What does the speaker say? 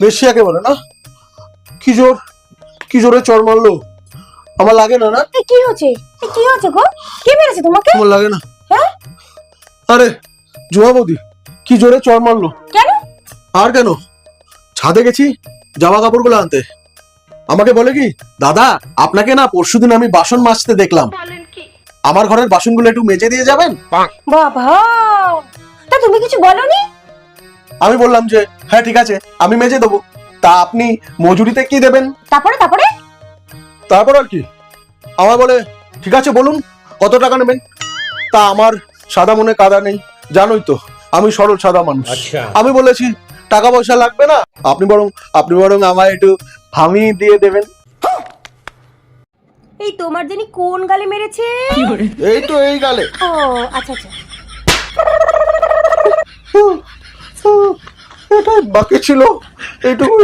বেশি একে বলে না কি জোর কি জোরে চড় মারলো? আমার লাগে না না? কি হচ্ছে? কি হচ্ছে গো? কে মেরেছে তোমাকে? আমার লাগে না। হ্যাঁ? আরে জুয়া বৌদি কি জোরে চড় মারলো? কেন? আর কেন? ছাদে গেছি জামা কাপড়গুলো আনতে। আমাকে বলে কি দাদা আপনাকে না পরশুদিন আমি বাসন মাজতে দেখলাম। আমার ঘরের বাসনগুলো একটু মেজে দিয়ে যাবেন? বাবা তা তুমি কিছু বলনি? আমি বললাম যে হ্যাঁ ঠিক আছে আমি মেজে দেবো। তা আপনি মজুরিতে কি দেবেন? তারপরে তারপরে? তারপর আর কি। আমার বলে ঠিক আছে বলুন কত টাকা নেবেন? তা আমার সাদা মনে কাদা নেই জানোই তো আমি সরল সাদা মানুষ। আচ্ছা। আমি বলেছি টাকা পয়সা লাগবে না? আপনি বরং আপনি বরং আমায় একটু হামি দিয়ে দেবেন। এই তোমার জানি কোন গালে মেরেছে? এই তো এই গালে। ও আচ্ছা আচ্ছা। বাকি ছিল এইটুকু